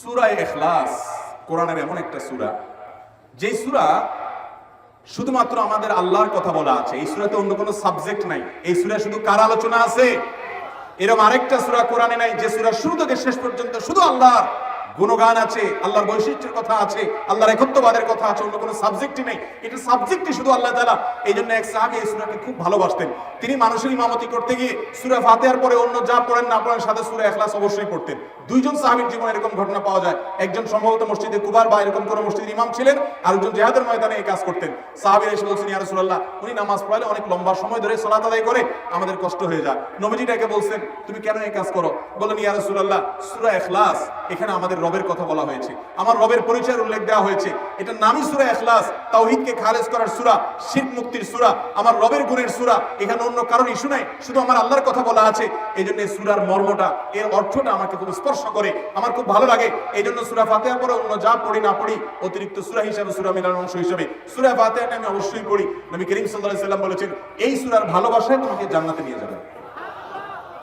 সূরা এখলাস কোরআনের এমন একটা সুরা। যেই সুরা শুধুমাত্র আমাদের আল্লাহর কথা বলা আছে, এই সুরাতে অন্য কোনো সাবজেক্ট নাই। এই সুরা শুধু কার আলোচনা আছে? এরকম আরেকটা সুরা কোরআনে নাই, যে সুরা শুরু থেকে শেষ পর্যন্ত শুধু আল্লাহর। গুণগান আছে, আল্লাহর বৈশিষ্ট্যের কথা আছে, আল্লাহর একত্ববাদের কথা আছে, অন্য কোনো সাবজেক্টই নেই। এটা সাবজেক্টই শুধু আল্লাহ তাআলা। এই জন্য এক সাহাবী এই সূরাকে খুব ভালোবাসতেন। তিনি মানুষের ইমামতি করতে গিয়ে সূরা ফাতিহার পরে অন্য যা পড়েন, না পড়েন, সাথে সূরা ইখলাস অবশ্যই পড়তেন। দুইজন সাহাবীর জীবনে এরকম ঘটনা পাওয়া যায়। একজন সম্ভবত মসজিদে কুবার বা এরকম কোনো মসজিদের ইমাম ছিলেন আর একজন জিহাদের ময়দানে এই কাজ করতেন। সাহাবীরা এসে বলছেন, ইয়া রাসূলুল্লাহ, উনি নামাজ পড়ালে অনেক লম্বা সময় ধরে সালাত আদায় করে, আমাদের কষ্ট হয়ে যায়। নবীজিটাকে বলছেন, তুমি কেন এই কাজ করো? বলেন ইয়া রাসূলুল্লাহ, সূরা ইখলাস, এখানে আমাদের রবের কথা বলা হয়েছে। আমার রবের পরিচয়ের উল্লেখ দেওয়া হয়েছে। এটা নামই সূরা ইখলাস, তাওহীদকে খালেজ করার সূরা, শিরক মুক্তির সূরা, আমার রবের গুণের সূরা। এখানে অন্য কারণ ইস্যু নাই, শুধু আমার আল্লাহর কথা বলা আছে। এই জন্য সূরার মর্মটা, এর অর্থটা আমাকে খুব স্পর্শ করে, আমার খুব ভালো লাগে। এই জন্য সুরা ফাতিহার পরে অন্য যা পড়ি, না পড়ি, অতিরিক্ত সুরা হিসাবে, সুরা মিলার অংশ হিসাবে। সূরা ফাতিহাটা আমি অবশ্যই পড়ি। নবী করিম আলাইহি সাল্লাম বলেছেন, এই সুরার ভালোবাসায় তোমাকে জান্নাতে নিয়ে যাবে।